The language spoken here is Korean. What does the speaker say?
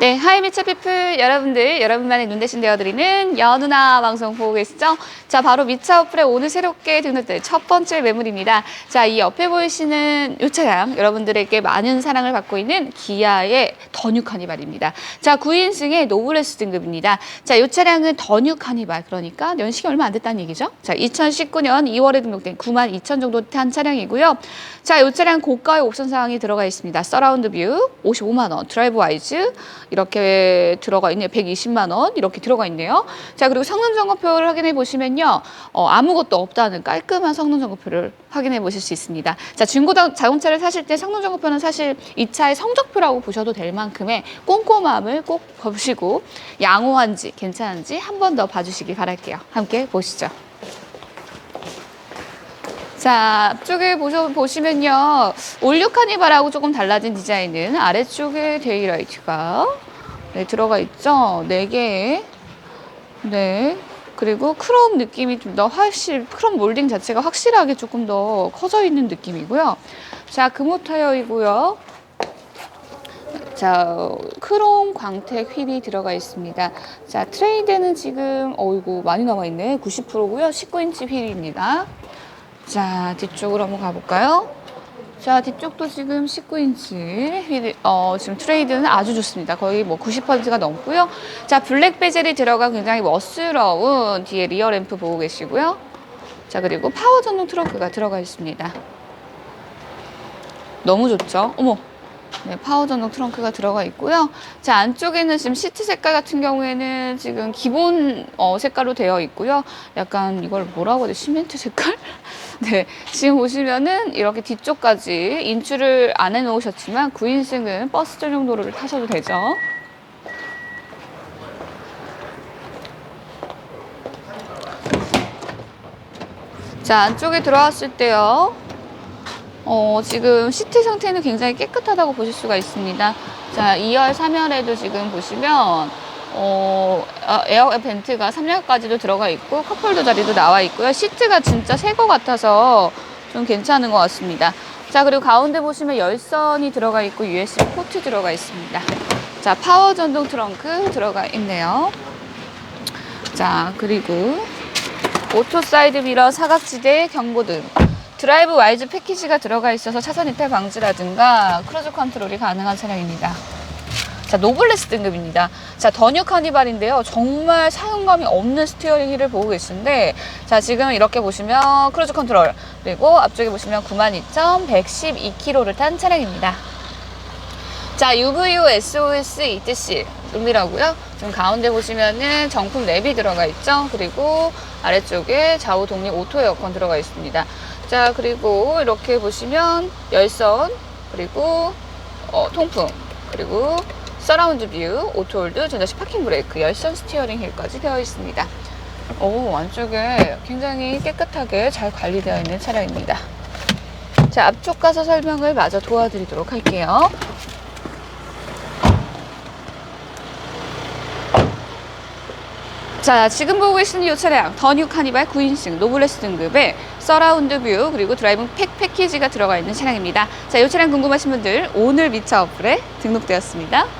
네, 하이미차 피플 여러분들, 여러분만의 눈대신 되어드리는 연우나 방송 보고 계시죠? 자, 바로 미차 어플에 오늘 새롭게 등록될 첫 번째 매물입니다. 자, 이 옆에 보이시는 이 차량, 여러분들에게 많은 사랑을 받고 있는 기아의 더뉴 카니발입니다. 자, 9인승의 노블레스 등급입니다. 자, 이 차량은 더뉴 카니발, 그러니까 연식이 얼마 안 됐다는 얘기죠? 자, 2019년 2월에 등록된 9만 2천 정도 탄 차량이고요. 자, 이 차량 고가의 옵션 사항이 들어가 있습니다. 서라운드 뷰 55만 원, 드라이브 와이즈 이렇게 들어가 있네요. 120만 원 이렇게 들어가 있네요. 자, 그리고 성능 점검표를 확인해 보시면요. 어, 아무것도 없다는 깔끔한 성능 점검표를 확인해 보실 수 있습니다. 자, 중고 자- 자동차를 사실 때 성능 점검표는 사실 이 차의 성적표라고 보셔도 될 만큼의 꼼꼼함을 꼭 보시고 양호한지 괜찮은지 한 번 더 봐주시기 바랄게요. 함께 보시죠. 자, 앞쪽에 보셔, 보시면요. 올류 카니발하고 조금 달라진 디자인은 아래쪽에 데이라이트가 네, 들어가 있죠. 네 개. 네. 그리고 크롬 느낌이 좀 더 확실, 크롬 몰딩 자체가 확실하게 조금 더 커져 있는 느낌이고요. 자, 금호 타이어이고요. 자, 크롬 광택 휠이 들어가 있습니다. 자, 트레이드는 지금, 어이구, 많이 남아있네. 90%고요. 19인치 휠입니다. 자, 뒤쪽으로 한번 가볼까요? 자, 뒤쪽도 지금 19인치 휠, 어, 지금 트레이드는 아주 좋습니다. 거의 뭐 90%가 넘고요. 자, 블랙 베젤이 들어간 굉장히 멋스러운 뒤에 리어 램프 보고 계시고요. 자, 그리고 파워 전동 트렁크가 들어가 있습니다. 너무 좋죠? 어머. 네, 파워 전동 트렁크가 들어가 있고요. 자, 안쪽에는 지금 시트 색깔 같은 경우에는 지금 기본 어, 색깔로 되어 있고요. 약간 이걸 뭐라고 해야 돼? 시멘트 색깔? 네, 지금 보시면은 이렇게 뒤쪽까지 인출을 안 해놓으셨지만 9인승은 버스 전용 도로를 타셔도 되죠. 자, 안쪽에 들어왔을 때요. 어, 지금 시트 상태는 굉장히 깨끗하다고 보실 수가 있습니다. 자, 2열, 3열에도 지금 보시면 어, 아, 에어 벤트가 3열까지도 들어가 있고 컵홀더 자리도 나와 있고요. 시트가 진짜 새 거 같아서 좀 괜찮은 것 같습니다. 자, 그리고 가운데 보시면 열선이 들어가 있고 USB 포트 들어가 있습니다. 자, 파워 전동 트렁크 들어가 있네요. 자, 그리고 오토 사이드 미러 사각지대 경고등 드라이브 와이즈 패키지가 들어가 있어서 차선 이탈 방지라든가 크루즈 컨트롤이 가능한 차량입니다. 자, 노블레스 등급입니다. 자, 더뉴 카니발인데요. 정말 사용감이 없는 스티어링 휠을 보고 계신데, 자, 지금 이렇게 보시면 크루즈 컨트롤, 그리고 앞쪽에 보시면 92,112km를 탄 차량입니다. 자, UVO SOS ETC 음이라고요. 지금 가운데 보시면은 정품 랩이 들어가 있죠. 그리고 아래쪽에 좌우 독립 오토 에어컨 들어가 있습니다. 자, 그리고 이렇게 보시면 열선, 그리고 어, 통풍, 그리고 서라운드 뷰, 오토홀드, 전자식 파킹 브레이크, 열선 스티어링 휠까지 되어 있습니다. 오, 안쪽에 굉장히 깨끗하게 잘 관리되어 있는 차량입니다. 자, 앞쪽 가서 설명을 마저 도와드리도록 할게요. 자, 지금 보고 계시는 이 차량 더뉴 카니발 9인승 노블레스 등급의 서라운드 뷰 그리고 드라이브 팩 패키지가 들어가 있는 차량입니다. 자, 이 차량 궁금하신 분들 오늘 미차 어플에 등록되었습니다.